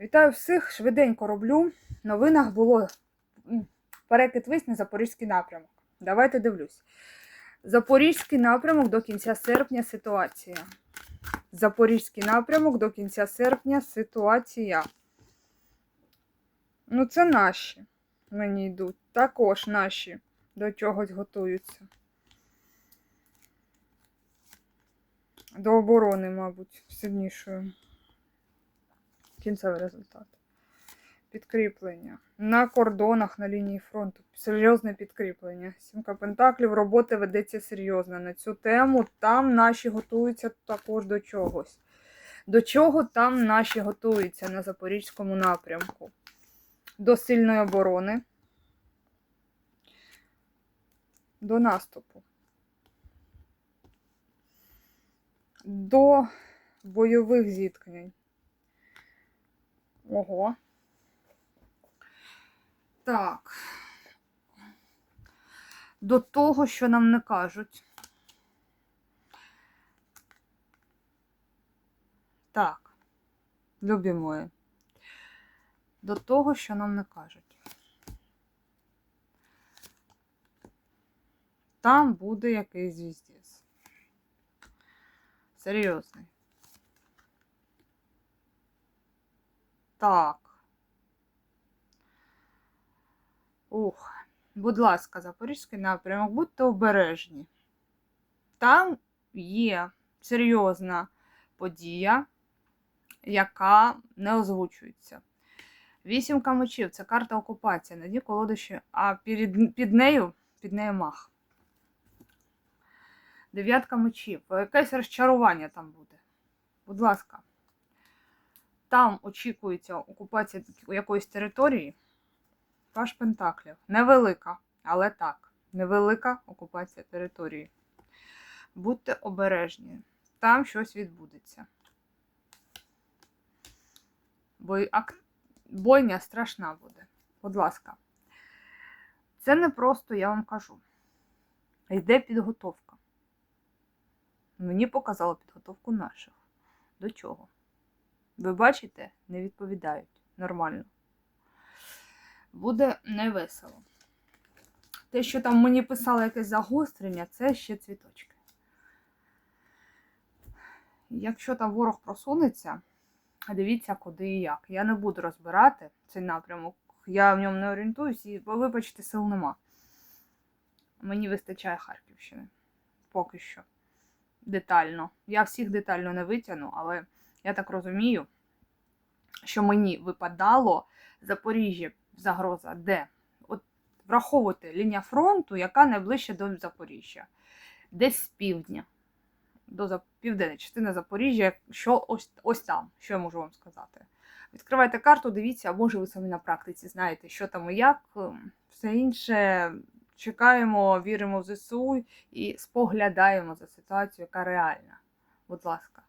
Вітаю всіх! Швиденько роблю. В новинах було перекид вись на Запорізький напрямок. Давайте дивлюсь. Запорізький напрямок до кінця серпня ситуація. Запорізький напрямок до кінця серпня ситуація. Ну, це наші мені йдуть. Також наші до чогось готуються. До оборони, мабуть, сильнішою. Кінцевий результат. Підкріплення. На кордонах на лінії фронту. Серйозне підкріплення. Сімка Пентаклів, робота ведеться серйозно на цю тему. Там наші готуються також до чогось. До чого там наші готуються на Запорізькому напрямку? До сильної оборони. До наступу. До бойових зіткнень. Ого. Так. До того, що нам не кажуть. Так. Любі мої. До того, що нам не кажуть. Там буде якийсь звіздець. Серйозний. Так. Ух, будь ласка, Запорізький напрямок, будьте обережні. Там є серйозна подія, яка не озвучується. Вісімка мечів це карта окупації. На дні колодощі, а під, під нею під нею мах. Дев'ятка мечів. Якесь розчарування там буде. Будь ласка там очікується окупація якоїсь території, паш Пентаклів. Невелика, але так, невелика окупація території. Будьте обережні, там щось відбудеться. Бо бойня страшна буде. Будь ласка. Це не просто, я вам кажу. Йде підготовка. Мені показало підготовку наших. До чого? Ви бачите, не відповідають нормально. Буде невесело. Те, що там мені писало якесь загострення, це ще цвіточки. Якщо там ворог просунеться, дивіться, куди і як. Я не буду розбирати цей напрямок, я в ньому не орієнтуюсь і, вибачте, сил нема. Мені вистачає Харківщини. Поки що. Детально. Я всіх детально не витягну, але. Я так розумію, що мені випадало Запоріжжя загроза, де? От враховувати лінія фронту, яка найближче до Запоріжжя. Десь з півдня, до південної частини Запоріжжя, що ось ось там, що я можу вам сказати. Відкривайте карту, дивіться, а може ви самі на практиці знаєте, що там і як. Все інше чекаємо, віримо в ЗСУ і споглядаємо за ситуацією, яка реальна. Будь ласка.